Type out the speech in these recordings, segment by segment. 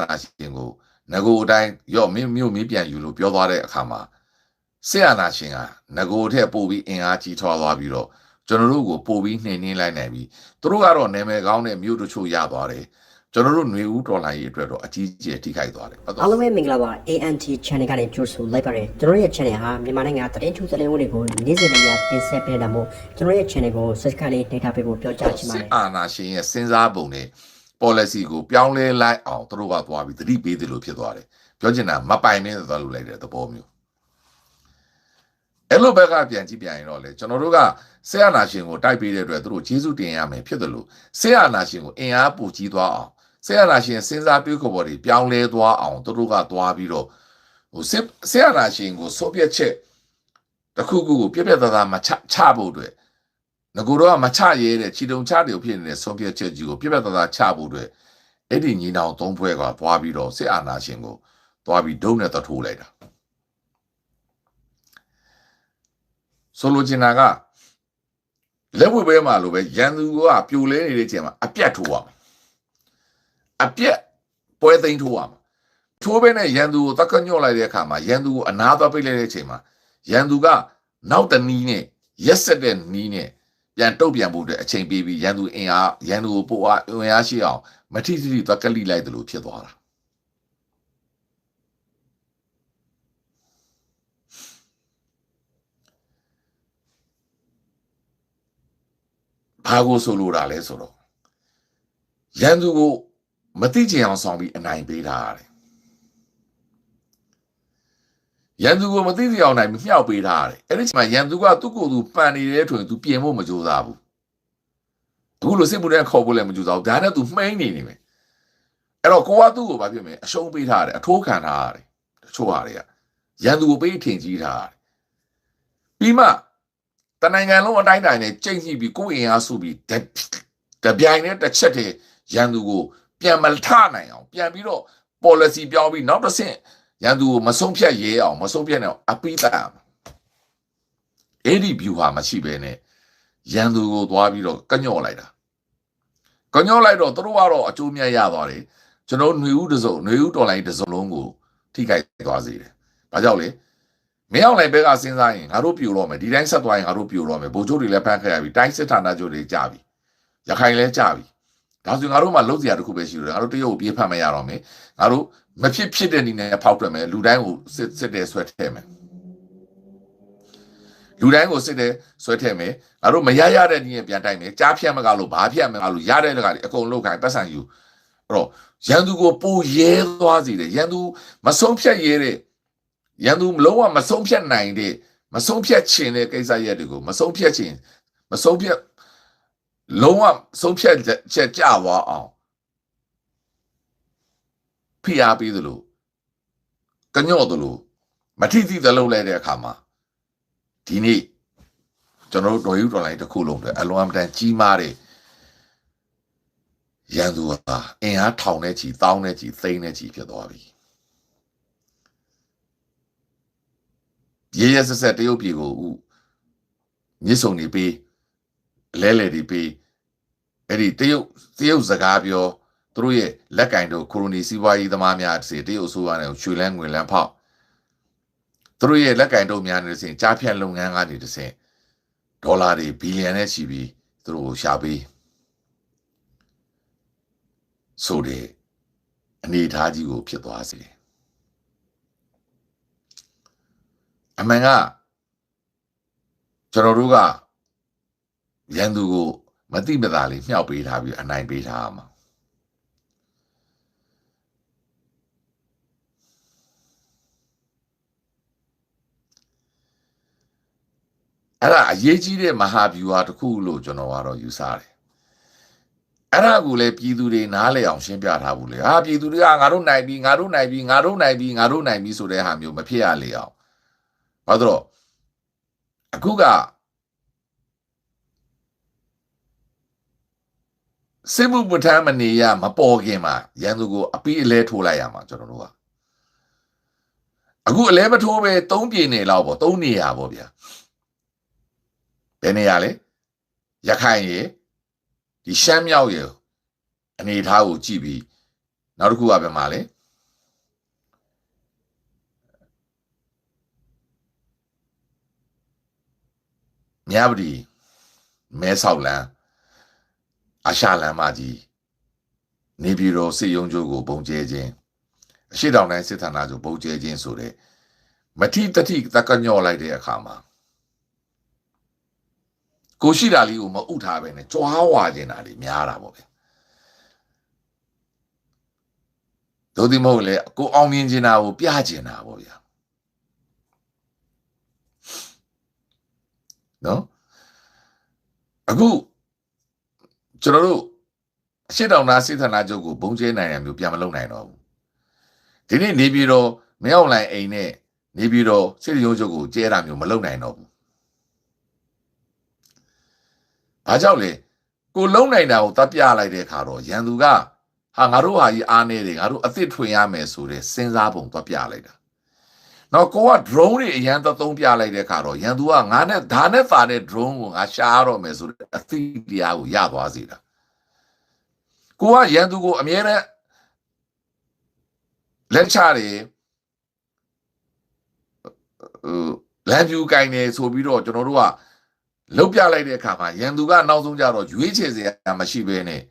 နာရှင်ကိုငကိုအတိုင်းရော့မင်းမြို့မင်းပြန်ယူလို့ပြောသွားတဲ့အခါမှာဆက်အာနာရှင်ကငကိုထက်ပို့ပြီးအင်အားကြီးထွားသွားပြီးတော့ကျွန်တော်တို့ကိုပို့ပြီးနှိမ်နှင်းလိုက်နိုင်ပြီသူတို့ကတော့နာမည်ကောင်းတဲ့မြို့တချို့ရသွားတယ်ကျွန်တော်တို့ຫນွေဦးဒေါ်လာရေးအတွက်တော့အကြီးအကျယ်ထိခိုက်သွားတယ်ဟုတ်အားတော့လုံးပဲမင်္ဂလာပါ ANT channel ကနေကြိုဆိုလိုက်ပါတယ်ကျွန်တော်ရဲ့ channel ဟာမြန်မာနိုင်ငံသတင်းထူးသတင်းဝင်တွေကိုနေ့စဉ်နဲ့ညတင်ဆက်ပေးတာမို့ကျွန်တော်ရဲ့ channel ကို subscribe လေးနှိပ်ထားပေးဖို့ပြောကြားချင်ပါတစစ်ယ်အာဏာရှင်ရဲ့စဉ်းစားပုံနဲ့ policy ကိုပြောင်းလဲလိုက်အောင်သူတို့ကသွားပြီးသတိပေးတယ်လို့ဖြစ်သွားတယ်ပြောချင်တာမပိုင်မင်းသွားလို့လိုက်တဲ့သဘောမျိုးအဲ့လိုဘက်ကပြန်ကြည့်ပြန်ရင်တော့လေကျွန်တော်တို့ကဆေးအာနာရှင်ကိုတိုက်ပေးတဲ့အတွက်သူတို့ကျေးဇူးတင်ရမယ်ဖြစ်တယ်လို့ဆေးအာနာရှင်ကိုအင်အားပူကြီးသွားအောင်ဆေးအာနာရှင်စဉ်းစားတွေးခေါ်ပေါ်တွေပြောင်းလဲသွားအောင်သူတို့ကသွားပြီးတော့ဟိုဆေးဆေးအာနာရှင်ကိုစိုးပြက်ချက်တစ်ခုခုကိုပြက်ပြက်သားသားမချချဖို့အတွက် ငကိုတော့မချရဲတဲ့ခြေတုံချတယ်ဖြစ်နေတဲ့ဆုံးဖြတ်ချက်ကြီးကိုပြက်ပြက်သားသားချဖို့အတွက်အဲ့ဒီညီနောင်သုံးဖွဲ့ကသွားပြီးတော့စစ်အာဏာရှင်ကိုသွားပြီးဒုံနဲ့တထိုးလိုက်တာဆိုလိုချင်တာကလက်ဝဲပဲမှာလို့ပဲရန်သူကပြိုလဲနေတဲ့အချိန်မှာအပြတ်ထိုးရမယ်အပြတ်ပွဲသိမ်းထိုးရမယ်ထိုးပဲနဲ့ရန်သူကိုတက်ကညှော့လိုက်တဲ့အခါမှာရန်သူကိုအနာသွားပိတ်လိုက်တဲ့အချိန်မှာရန်သူကနောက်တနည်းနဲ့ရက်ဆက်တဲ့နည်းနဲ့ ပြန်တုတ်ပြန်ဖို့အတွက်အချိန်ပေးပြီးရန်သူအင်အားရန်သူကိုပို့အားအင်အားရှိအောင်မထိတိတိသွားကလိလိုက်တယ်လို့ဖြစ်သွားတာဘာကိုဆိုလိုတာလဲဆိုတော့ရန်သူကိုမသိချင်အောင်ဆောင်ပြီးအနိုင်ပေးထားရတယ် ရန်သူကိုမသိသိအောင်နိုင်ပြီးမြှောက်ပေးထားရတယ်အဲ့ဒီချိန်မှာရန်သူကသူ့ကိုယ်သူပန်နေတဲ့ထွင်သူပြင်ဖို့မကြိုးစားဘူးအခုလိုစစ်မှုတဲ့ခေါ်ဖို့လည်းမကြိုးစားဘူးဒါနဲ့သူမှိန်းနေနေမယ်အဲ့တော့ကိုကသူ့ကိုဘာဖြစ်မလဲအရှုံးပေးထားရတယ်အထိုးခံထားရတယ်တချို့ဟာတွေကရန်သူကိုပေးထင်ကြီးထားရတယ်ပြီးမှတနိုင်ငံလုံးအတိုင်းတိုင်းနဲ့ကြိတ်ကြည့်ပြီးကိုယ်အင်အားစုပြီးတတပြိုင်နဲ့တစ်ချက်တည်းရန်သူကိုပြန်မထနိုင်အောင်ပြန်ပြီးတော့ policy ပြောင်းပြီးနောက်တစ်ဆင့် ရန်သူကိုမဆုံးဖြတ်ရဲအောင်မဆုံးဖြတ်နိုင်အောင်အပိတတ်အဲ့ဒီ view ဟာမရှိဘဲနဲ့ရန်သူကိုသွားပြီးတော့ကညော့လိုက်တာကညော့လိုက်တော့သူတို့ကတော့အကျိုးမြတ်ရသွားတယ်ကျွန်တော်ຫນွေဦးတစုံຫນွေဦးတော်လိုင်းတစုံလုံးကိုထိခိုက်သွားစေတယ်ဘာကြောင့်လဲမင်းအောင်လိုက်ဘက်ကစဉ်းစားရင်ငါတို့ပြိုတော့မယ်ဒီတိုင်းဆက်သွားရင်ငါတို့ပြိုတော့မယ်ဗိုလ်ချုပ်တွေလည်းဖမ်းခဲ့ရပြီတိုင်းစစ်ဌာနချုပ်တွေကြာပြီရခိုင်လည်းကြာပြီ ဒါဆိုငါတို့မှလုံးစရာတစ်ခုပဲရှိတယ်ငါတို့တရုတ်ကိုပြေးဖတ်မရတော့မယ်ငါတို့မဖြစ်ဖြစ်တဲ့နည်းနဲ့ဖောက်ထွက်မယ်လူတိုင်းကိုစစ်စစ်တဲ့ဆွဲထည့်မယ်လူတိုင်းကိုစစ်တဲ့ဆွဲထည့်မယ်ငါတို့မရရတဲ့နည်းနဲ့ပြန်တိုက်မယ်ကြားဖြတ်မကလို့ဘာဖြတ်မကလို့ရတဲ့တကတွေအကုန်လုံးခိုင်းပတ်စံယူအဲ့တော့ရန်သူကိုပူရဲသွားစေတယ်ရန်သူမဆုံးဖြတ်ရဲတဲ့ရန်သူလုံးဝမဆုံးဖြတ်နိုင်တဲ့မဆုံးဖြတ်ချင်တဲ့ကိစ္စရက်တွေကိုမဆုံးဖြတ်ချင်မဆုံးဖြတ် လုံးဝဆုံးဖြတ်ချက်ကြွားအောင်ဖိအားပေးသလိုကညော့သလိုမထိတိသလုံးလဲတဲ့အခါမှာဒီနေ့ကျွန်တော်တို့တော်ယူတော်လိုင်းတစ်ခုလုံးအတွက်အလွန်အမတန်ကြီးမားတဲ့ရန်သူဟာအင်အားထောင်နဲ့ချီတောင်းနဲ့ချီသိန်းနဲ့ချီဖြစ်သွားပြီရေရဆက်ဆက်တရုတ်ပြည်ကိုဥမြစ်စုံနေပြီး လဲလဲဒီပြီးအဲ့ဒီတရုတ်တရုတ်စကားပြောသူတို့ရဲ့လက်ကင်တို့ကိုရိုနီစီးပွားရေးသမားများစီတရုတ်အစိုးရနဲ့ရွှေလန်းငွေလန်းဖောက်သူတို့ရဲ့လက်ကင်တို့များနေစဉ်ကြားဖြတ်လုပ်ငန်းကနေတစ်ဆင့်ဒေါ်လာတွေဘီလီယံနဲ့ချီပြီးသူတို့ကိုရှာပေးဆိုတဲ့အနေအထားကြီးကိုဖြစ်သွားစေတယ်အမှန်ကကျွန်တော်တို့က ရန်သူကိုမတိမတာလေးမြှောက်ပေးထားပြီးအနိုင်ပေးထားမှာအဲ့ဒါအရေးကြီးတဲ့မဟာဗျူဟာတစ်ခုလို့ကျွန်တော်ကတော့ယူဆတယ်အဲ့ဒါကိုလည်းပြည်သူတွေနားလည်အောင်ရှင်းပြထားဘူးလေဟာပြည်သူတွေကငါတို့နိုင်ပြီငါတို့နိုင်ပြီငါတို့နိုင်ပြီငါတို့နိုင်ပြီဆိုတဲ့ဟာမျိုးမဖြစ်ရလေအောင်ဘာလို့တော့အခုက စစ်မှုပဋ္ဌာန်းမနေရမပေါ်ခင်မှာရန်သူကိုအပီးအလဲထိုးလိုက်ရမှာကျွန်တော်တို့ကအခုအလဲမထိုးပဲ၃ပြည်နေလောက်ပေါ့၃နေရာပေါ့ဗျာဘယ်နေရာလဲရခိုင်ရေဒီရှမ်းမြောက်ရေအနေထားကိုကြည့်ပြီးနောက်တစ်ခုကဘယ်မှာလဲမြပတီမဲဆောက်လန်း အရှာလန်းမကြီးနေပြည်တော်စစ်ရုံးချုပ်ကိုပုံကျဲခြင်းအရှိတောင်တိုင်းစစ်ဌာနချုပ်ပုံကျဲခြင်းဆိုတဲ့မတိတတိတကညော့လိုက်တဲ့အခါမှာကိုရှိတာလေးကိုမဥထားပဲနဲ့ကြွားဝါခြင်းတာတွေများတာပေါ့ဗျသို့ဒီမဟုတ်လေကိုအောင်မြင်ခြင်းတာကိုပြခြင်းတာပေါ့ဗျာနော်အခု ကျွန်တော်တို့အရှိတောင်သားစစ်ဌာနချုပ်ကိုဘုံကျဲနိုင်ရမျိုးပြန်မလုပ်နိုင်တော့ဘူးဒီနေ့နေပြည်တော်မင်းအောင်လိုင်အိမ်နဲ့နေပြည်တော်စစ်ရုံးချုပ်ကိုကျဲတာမျိုးမလုပ်နိုင်တော့ဘူးဘာကြောင့်လဲကိုလုံနိုင်တာကိုတပ်ပြလိုက်တဲ့အခါတော့ရန်သူကဟာငါတို့ဟာကြီးအားနေတယ်ငါတို့အစ်စ်ထွင်ရမယ်ဆိုတဲ့စဉ်းစားပုံတပ်ပြလိုက်တာ နောက်ကိုက drone တွေအရန်သုံးပြလိုက်တဲ့အခါတော့ရန်သူကငါနဲ့ဓာနဲ့ပါတဲ့ drone ကိုငါရှားရတော့မယ်ဆိုတဲ့အသိတရားကိုရသွားစေတာကိုကရန်သူကိုအမြဲတမ်းလက်ချတယ်ဟိုလမ်းပြူကင်နေဆိုပြီးတော့ကျွန်တော်တို့ကလုတ်ပြလိုက်တဲ့အခါမှာရန်သူကနောက်ဆုံးကြတော့ရွေးချယ်စရာမရှိဘဲနဲ့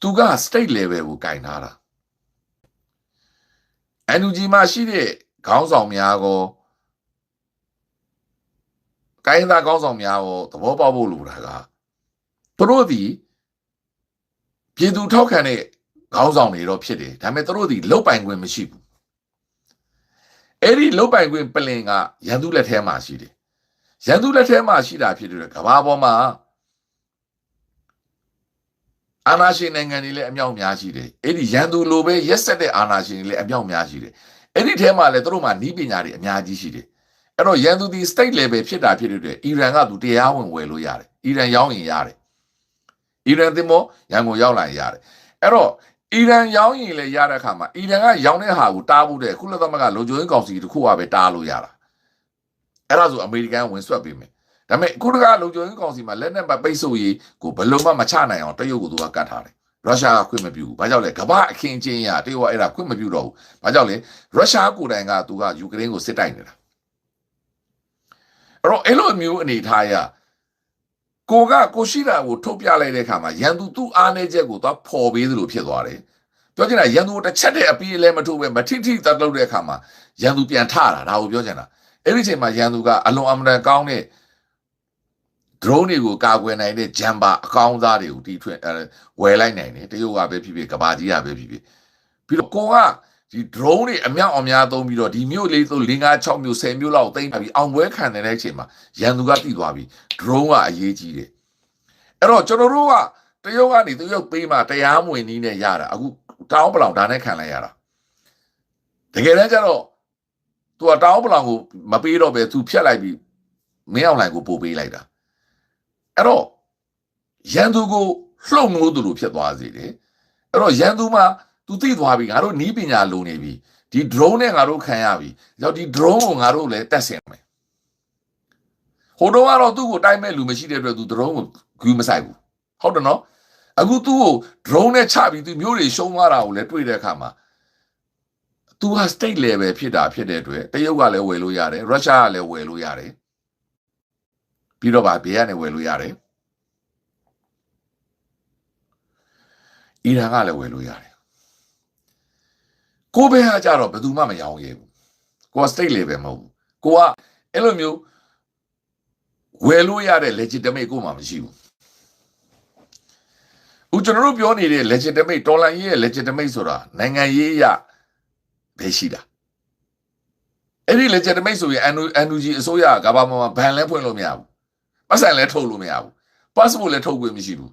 သူက state level ကိုကင်ထားတာ NUG မှာရှိတဲ့ခေါင်းဆောင်များကိုကိုင်းသားခေါင်းဆောင်များကိုသဘောပေါက်ဖို့လိုတာကသူတို့ဒီပြည်သူထောက်ခံတဲ့ခေါင်းဆောင်တွေတော့ဖြစ်တယ်ဒါပေမဲ့သူတို့ဒီလုတ်ပိုင်ခွင့်မရှိဘူးအဲ့ဒီလုတ်ပိုင်ခွင့်ပလင်ကရန်သူလက်ထဲမှာရှိတယ်ရန်သူလက်ထဲမှာရှိတာဖြစ်တဲ့ကဘာပေါ်မှာ အာနာရှင်နိုင်ငံတွေလည်းအမြောက်များရှိတယ်အဲ့ဒီရန်သူလိုပဲရက်ဆက်တဲ့အာနာရှင်တွေလည်းအမြောက်များရှိတယ်အဲ့ဒီထဲမှာလည်းသူတို့မှာနီးပညာတွေအများကြီးရှိတယ်အဲ့တော့ရန်သူဒီ state level ဖြစ်တာဖြစ်တဲ့အတွက်အီရန်ကသူတရားဝင်ဝယ်လို့ရတယ်အီရန်ရောင်းရင်ရတယ်အီရန်သင်္ဘောရန်ကုန်ရောက်လာရင်ရတယ်အဲ့တော့အီရန်ရောင်းရင်လည်းရတဲ့အခါမှာအီရန်ကရောင်းတဲ့ဟာကိုတားဖို့တဲ့ကုလသမဂ္ဂလုံခြုံရေးကောင်စီတစ်ခုကပဲတားလို့ရတာအဲ့ဒါဆိုအမေရိကန်ဝင်ဆွတ်ပေးမယ် ဒါပေမဲ့ခုတကလုံခြုံရေးကောင်စီမှာလက်နက်မပိတ်ဆို့ရေးကိုဘယ်လုံးမှမချနိုင်အောင်တရုတ်ကသူကကတ်ထားတယ်ရုရှားကခွင့်မပြုဘူး။ဘာကြောင့်လဲ။ကမ္ဘာအခင်းချင်းရတရုတ်ကအဲ့ဒါခွင့်မပြုတော့ဘူး။ဘာကြောင့်လဲ။ရုရှားကိုယ်တိုင်ကသူကယူကရိန်းကိုစစ်တိုက်နေတာ။အဲ့တော့အဲ့လိုမျိုးအနေထားရကိုကကိုရှိတာကိုထုတ်ပြလိုက်တဲ့အခါမှာရန်သူသူ့အားနေချက်ကိုသွားဖော်ပေးသလိုဖြစ်သွားတယ်။ပြောချင်တာရန်သူတစ်ချက်တည်းအပီးလည်းမထုတ်ပဲမထိထိတတ်လို့တဲ့အခါမှာရန်သူပြန်ထတာဒါကိုပြောချင်တာ။အဲ့ဒီအချိန်မှာရန်သူကအလွန်အမတန်ကောင်းတဲ့ drone တွေကိုကာကွယ်နိုင်တဲ့ဂျမ်ဘာအကောင်းသားတွေကိုတီထွင်အဲဝယ်လိုက်နိုင်တယ်တရုတ်ကပဲဖြစ်ဖြစ်ကဘာကြီးကပဲဖြစ်ဖြစ်ပြီးတော့ကိုကဒီ drone တွေအမြောက်အများသုံးပြီးတော့ဒီမြို့လေးသုံး၄၅6မြို့10မြို့လောက်သိမ်းပါပြီးအောင်ပွဲခံနေတဲ့အချိန်မှာရန်သူကတိသွားပြီး drone ကအရေးကြီးတယ်အဲ့တော့ကျွန်တော်တို့ကတရုတ်ကနေတရုတ်ပေးမှတရားမဝင်နည်းနဲ့ရတာအခုတောင်းပလောင်ဒါနဲ့ခံလိုက်ရတာတကယ်တမ်းကျတော့ तू ကတောင်းပလောင်ကိုမပေးတော့ပဲ तू ဖြတ်လိုက်ပြီးမင်းအောင်လိုင်ကိုပို့ပေးလိုက်တာ အဲ့တော့ရန်သူကိုလှုပ်နိုးသူလိုဖြစ်သွားစေတယ်အဲ့တော့ရန်သူမှာသူသိသွားပြီငါတို့နီးပညာလိုနေပြီဒီ drone နဲ့ငါတို့ခံရပြီရောက်ဒီ drone ကိုငါတို့လည်းတက်ဆင်မယ်ဟိုတော့ကတော့သူ့ကိုတိုက်မဲ့လူမရှိတဲ့အတွက်သူ drone ကိုဂူးမဆိုင်ဘူးဟုတ်တယ်နော်အခုသူ့ကို drone နဲ့ချပြီးသူမျိုးတွေရှုံးသွားတာကိုလည်းတွေ့တဲ့အခါမှာသူဟာ state level ဖြစ်တာဖြစ်တဲ့အတွက်တရုတ်ကလည်းဝယ်လို့ရတယ်ရုရှားကလည်းဝယ်လို့ရတယ် ပြီးတော့ဗာဘေးကနေဝယ်လို့ရတယ်အီရန်ကလည်းဝယ်လို့ရတယ်ကိုဘဲကကြတော့ဘယ်သူမှမရောင်းရဲဘူးကိုက state level မဟုတ်ဘူးကိုကအဲ့လိုမျိုးဝယ်လို့ရတဲ့ legitimate ကိုမှမရှိဘူးဦးကျွန်တော်တို့ပြောနေတဲ့ legitimate တော်လိုင်းရေးရဲ့ legitimate ဆိုတာနိုင်ငံရေးအရပဲရှိတာအဲ့ဒီ legitimate ဆိုရင် NUG အစိုးရကဘာမှဘန်လဲဖွင့်လို့မရဘူး ပတ်စံလည်းထုတ်လို့မရဘူး passport လည်းထုတ်ခွင့်မရှိဘူး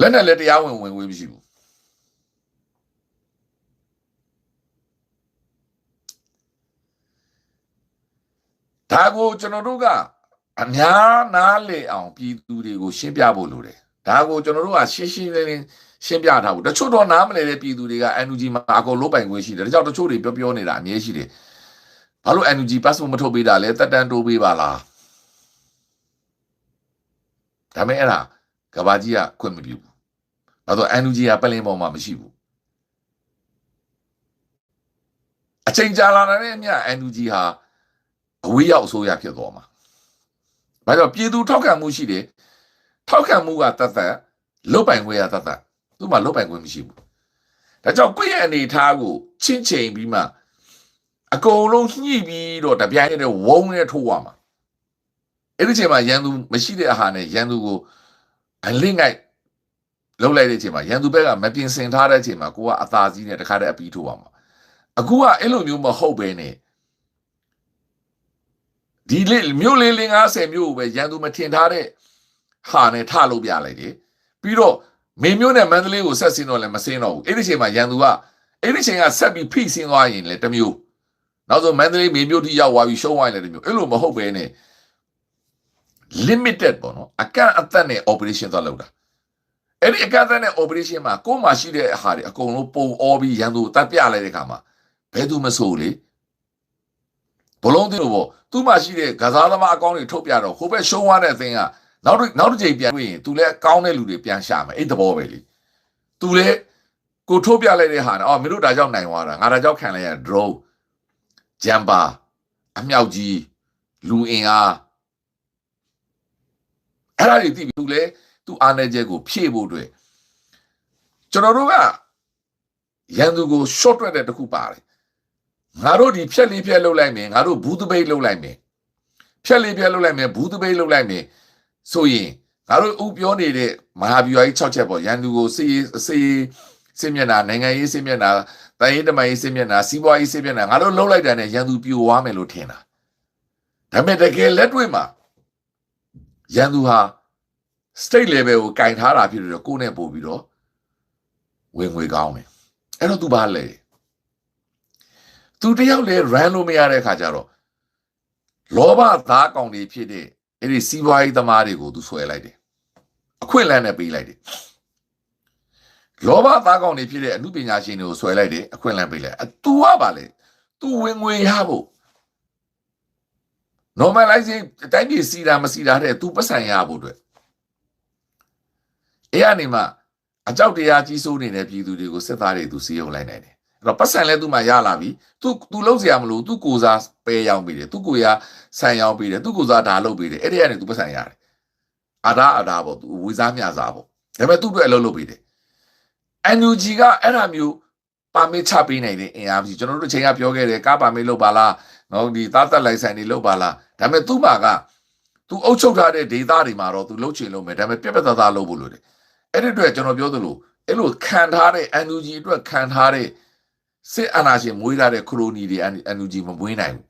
လက်နဲ့လည်းတရားဝင်ဝင်ခွင့်မရှိဘူးဒါကိုကျွန်တော်တို့ကအများနားလေအောင်ပြည်သူတွေကိုရှင်းပြဖို့လိုတယ်ဒါကိုကျွန်တော်တို့ကရှင်းရှင်းလင်းလင်းရှင်းပြထားဖို့တချို့တော့နားမလည်တဲ့ပြည်သူတွေက NUG မှာအကုန်လုံးပိုင်ခွင့်ရှိတယ်ဒါကြောင့်တချို့တွေပြောပြောနေတာအမြဲရှိတယ်ဘာလို့ NUG passport မထုတ်ပေးတာလဲတက်တန်းတိုးပေးပါလား ဒါမဲ့အဲ့ဒါကဘာကြီးကခွင့်မပြုဘူးအဲ့တော့ NUG ကပလင်ပေါ်မှာမရှိဘူးအချိန်ကြာလာတဲ့အမျှ NUG ဟာအဝေးရောက်အစိုးရဖြစ်သွားမှာ။ဘာကြောင့်ပြည်သူထောက်ခံမှုရှိတယ်ထောက်ခံမှုကတတ်တတ်လုတ်ပိုင်ခွင့်ကတတ်တတ်သူ့မှာလုတ်ပိုင်ခွင့်မရှိဘူး။ဒါကြောင့်ကိုယ့်ရဲ့အနေအထားကိုချင်းချိန်ပြီးမှအကုန်လုံးညှိပြီးတော့တပြိုင်တည်းဝုန်းနဲ့ထိုးရမှာ။ အဲ့ဒီချိန်မှာရန်သူမရှိတဲ့အဟာနဲ့ရန်သူကိုအလင့်ငိုက်လှုပ်လိုက်တဲ့အချိန်မှာရန်သူဘက်ကမပြင်ဆင်ထားတဲ့အချိန်မှာကိုကအသာစီးနဲ့တခါတည်းအပီးထိုးရမှာ။အခုကအဲ့လိုမျိုးမဟုတ်ပဲနဲ့ဒီလေမြို့လေး50မြို့ကိုပဲရန်သူမထင်ထားတဲ့ဟာနဲ့ထလုပ်ပြလိုက်တယ်ပြီးတော့မေမြို့နဲ့မန္တလေးကိုဆက်ဆင်းတော့လည်းမဆင်းတော့ဘူးအဲ့ဒီချိန်မှာရန်သူကအဲ့ဒီချိန်ကဆက်ပြီးဖိဆင်းသွားရင်လည်းတစ်မျိုးနောက်ဆုံးမန္တလေးမေမြို့ထိရောက်သွားပြီးရှုံးသွားရင်လည်းတစ်မျိုးအဲ့လိုမဟုတ်ပဲနဲ့ limited ပေါ့နော်အကန့်အသတ်နဲ့ operation သွားလုပ်တာအဲ့ဒီအကန့်အသတ်နဲ့ operation မှာကိုယ်မှာရှိတဲ့ဟာတွေအကုန်လုံးပုံအောပြီးရန်သူကိုတပ်ပြလိုက်တဲ့ခါမှာဘယ်သူမဆိုလေဘလုံးတင်လို့ပေါ့သူ့မှာရှိတဲ့ကစားသမားအကောင့်တွေထုတ်ပြတော့ဟိုဘက်ရှုံးသွားတဲ့အသင်းကနောက်တစ်နောက်တစ်ချိန်ပြန်တွေ့ရင်သူလည်းကောင်းတဲ့လူတွေပြန်ရှာမယ်အဲ့သဘောပဲလေသူလည်းကိုထုတ်ပြလိုက်တဲ့ဟာနဲ့အော်မင်းတို့ဒါကြောင့်နိုင်သွားတာငါဒါကြောင့်ခံလိုက်ရ draw ဂျမ်ပါအမြောက်ကြီးလူအင်အား အဲ့ဒါတွေသိပြီသူလည်းသူ့အားနေချက်ကိုဖြည့်ဖို့အတွက်ကျွန်တော်တို့ကရန်သူကို short တွက်တဲ့တခုပါတယ်ငါတို့ဒီဖြက်လေးဖြက်လှုပ်လိုက်မယ်ငါတို့ဘူးတပိတ်လှုပ်လိုက်မယ်ဖြက်လေးဖြက်လှုပ်လိုက်မယ်ဘူးတပိတ်လှုပ်လိုက်မယ်ဆိုရင်ငါတို့ဥပြောနေတဲ့မဟာဗျူဟာကြီး6ချက်ပေါ့ရန်သူကိုစေးစေးစစ်မျက်နှာနိုင်ငံရေးစစ်မျက်နှာတိုင်းရေးတမန်ရေးစစ်မျက်နှာစီးပွားရေးစစ်မျက်နှာငါတို့လှုပ်လိုက်တာနဲ့ရန်သူပြိုသွားမယ်လို့ထင်တာဒါပေမဲ့တကယ်လက်တွေ့မှာ ရန်သူဟာ state level ကိုကင်ထားတာဖြစ်လို့ကိုယ်နဲ့ပို့ပြီးတော့ဝင်ငွေကောင်းတယ်အဲ့တော့သူဘာလဲသူတယောက်လေ run လို့မရတဲ့ခါကျတော့လောဘသားကောင်တွေဖြစ်တဲ့အဲ့ဒီစီးပွားရေးသမားတွေကိုသူဆွဲလိုက်တယ်အခွင့်အလမ်းနဲ့ပေးလိုက်တယ်လောဘသားကောင်တွေဖြစ်တဲ့အမှုပညာရှင်တွေကိုဆွဲလိုက်တယ်အခွင့်အလမ်းပေးလိုက်အတူကပါလေသူဝင်ငွေရဖို့ normalizing တိုင်းပြည်စီတာမစီတာတဲ့သူပတ်စံရဖို့အတွက်အဲ့အနေမှာအကြောက်တရားကြီးစိုးနေတဲ့ပြည်သူတွေကိုစစ်သားတွေသူစီယုံလိုက်နိုင်တယ်အဲ့တော့ပတ်စံလဲသူမှရလာပြီသူသူလုံးစရာမလိုသူကိုစားပဲရောင်းပေးတယ်သူကိုရဆန်ရောင်းပေးတယ်သူကိုစားဒါလုပ်ပေးတယ်အဲ့ဒီကနေသူပတ်စံရတယ်အာဒါအာဒါပေါ့သူဝေစားမြစားပေါ့ဒါပေမဲ့သူ့အတွက်အလုပ်လုပ်ပေးတယ် NUG ကအဲ့ဒါမျိုးပါမစ်ချပေးနိုင်တဲ့အင်အားမရှိကျွန်တော်တို့အချိန်ကပြောခဲ့တယ်ကားပါမစ်လုပ်ပါလားနော်ဒီသားသက်လိုက်ဆိုင်တွေလုပ်ပါလား ဒါပေမဲ့သူ့မှာကသူအုပ်ချုပ်ထားတဲ့ဒေသတွေမှာတော့သူလှုပ်ချင်လို့မယ်ဒါပေမဲ့ပြက်ပြက်သားသားလုပ်ဖို့လိုတယ်အဲ့ဒီအတွက်ကျွန်တော်ပြောသလိုအဲ့လိုခံထားတဲ့ NUG အတွက်ခံထားတဲ့စစ်အာဏာရှင်မွေးထားတဲ့ခရိုနီတွေ NUG မမွေးနိုင်ဘူး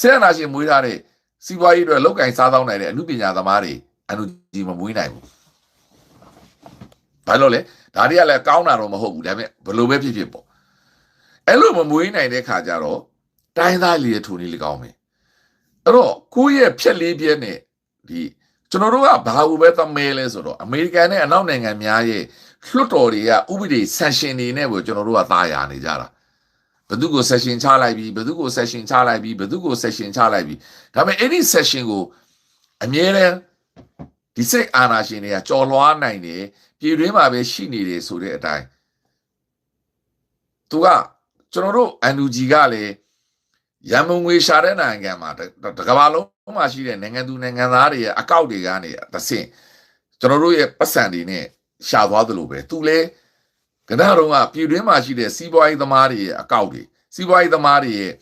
စစ်အာဏာရှင်မွေးထားတဲ့စီးပွားရေးအတွက်လောက်ကင်စားသောက်နိုင်တဲ့အမှုပညာသမားတွေ NUG မမွေးနိုင်ဘူးဘာလို့လဲဒါတွေကလည်းကောင်းတာတော့မဟုတ်ဘူးဒါပေမဲ့ဘလို့ပဲဖြစ်ဖြစ်ပေါ့အဲ့လိုမမွေးနိုင်တဲ့ခါကျတော့တိုင်းသားလေးရထူနေလေကောင်းမယ် အဲ့တော့ကိုယ့်ရဲ့ဖြက်လေးပြဲနဲ့ဒီကျွန်တော်တို့ကဘာဘူးပဲသမဲလဲဆိုတော့အမေရိကန်နဲ့အနောက်နိုင်ငံများရဲ့လွှတ်တော်တွေကဥပဒေဆန်ရှင်တွေနဲ့ကိုကျွန်တော်တို့ကသားရနေကြတာဘသူကို session ချလိုက်ပြီးဘသူကို session ချလိုက်ပြီးဘသူကို session ချလိုက်ပြီးဒါပေမဲ့အဲ့ဒီ session ကိုအမြဲတမ်းဒီစိတ်အာဏာရှင်တွေကကြော်လွှားနိုင်တယ်ပြည်တွင်းမှာပဲရှိနေတယ်ဆိုတဲ့အတိုင်းသူကကျွန်တော်တို့ NUG ကလည်း ရန်မုံငွေရှာတဲ့နိုင်ငံမှာတကဘာလုံးမှာရှိတဲ့နိုင်ငံသူနိုင်ငံသားတွေရဲ့အကောက်တွေကနေတဆင့်ကျွန်တော်တို့ရဲ့ပတ်စံတွေနဲ့ရှာသွားသလိုပဲသူလဲကနတော့ကပြည်တွင်းမှာရှိတဲ့စီးပွားရေးသမားတွေရဲ့အကောက်တွေစီးပွားရေးသမားတွေရဲ့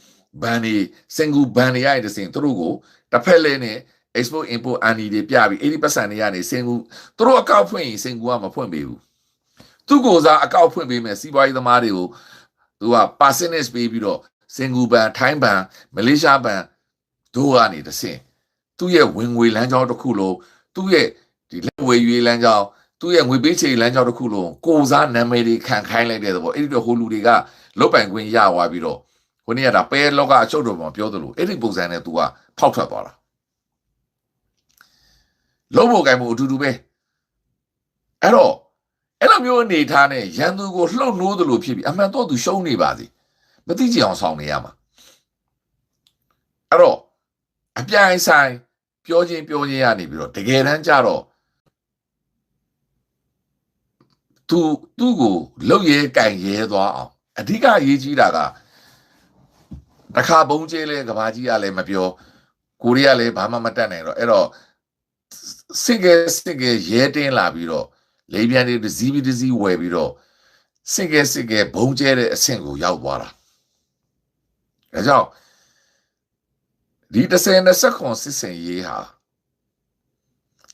ဘန်တွေစင်ကူဘန်တွေရတဲ့တဆင့်သူတို့ကိုတစ်ဖက်လဲနဲ့ export import အန်ဒီတွေပြပြီးအဲ့ဒီပတ်စံတွေကနေစင်ကူသူတို့အကောက်ဖွင့်ရင်စင်ကူကမဖွင့်ပေးဘူးသူကိုစားအကောက်ဖွင့်ပေးမယ်စီးပွားရေးသမားတွေကိုသူက percentage ပေးပြီးတော့ စင်ကူဘန်ထိုင်းဘန်မလေးရှားဘန်တို့ကနေတဆင့်သူ့ရဲ့ဝင်ငွေလမ်းကြောင်းတစ်ခုလုံးသူ့ရဲ့ဒီလက်ဝယ်ရွေးလမ်းကြောင်းသူ့ရဲ့ငွေပေးချေလမ်းကြောင်းတစ်ခုလုံးကိုစားနာမည်တွေခံခိုင်းလိုက်တဲ့သဘောအဲ့ဒီတော့ဟိုလူတွေကလုတ်ပိုင်ခွင့်ရသွားပြီးတော့ခုနေ့ကဒါပဲလောကအချုပ်တော်မှာပြောသလိုအဲ့ဒီပုံစံနဲ့ तू ကဖောက်ထွက်သွားတာလုံးဖို့ကံမှုအတူတူပဲအဲ့တော့အဲ့လိုမျိုးအနေထားနဲ့ရန်သူကိုလှုပ်နိုးသလိုဖြစ်ပြီးအမှန်တော့သူရှုံးနေပါစေ မသိကြအောင်ဆောင်နေရမှာအဲ့တော့အပြိုင်ဆိုင်ပြောချင်းပြောချင်းရနေပြီးတော့တကယ်တမ်းကျတော့သူသူ့ကိုလှုပ်ရဲကင်ရဲသွားအောင်အဓိကအရေးကြီးတာကတစ်ခါဘုံကျဲလဲကဘာကြီးကလည်းမပြောကိုရီးယားလည်းဘာမှမတတ်နိုင်တော့အဲ့တော့စစ်ကဲစစ်ကဲရဲတင်းလာပြီးတော့လေပြန်တွေတစ်စီးပြီးတစ်စီးဝယ်ပြီးတော့စစ်ကဲစစ်ကဲဘုံကျဲတဲ့အဆင့်ကိုရောက်သွားတာ ဒါကြောင့်ဒီ30 20ခွန်စစ်စင်ရေးဟာ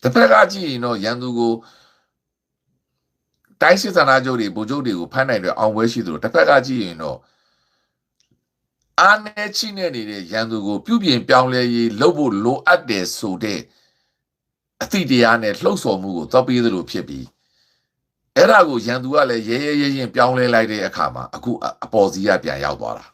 တစ်ဖက်ကကြည့်ရင်တော့ရန်သူကိုတိုင်းစစ်ဌာနချုပ်တွေဗိုလ်ချုပ်တွေကိုဖမ်းနိုင်တဲ့အောင်ပွဲရှိသလိုတစ်ဖက်ကကြည့်ရင်တော့အာနေချိနေနေတဲ့ရန်သူကိုပြုပြင်ပြောင်းလဲရေးလုပ်ဖို့လိုအပ်တယ်ဆိုတဲ့အသည့်တရားနဲ့လှုပ်ဆော်မှုကိုသွားပေးသလိုဖြစ်ပြီးအဲ့ဒါကိုရန်သူကလည်းရဲရဲရဲရင်ပြောင်းလဲလိုက်တဲ့အခါမှာအခုအအပေါ်စီးကပြန်ရောက်သွားတာ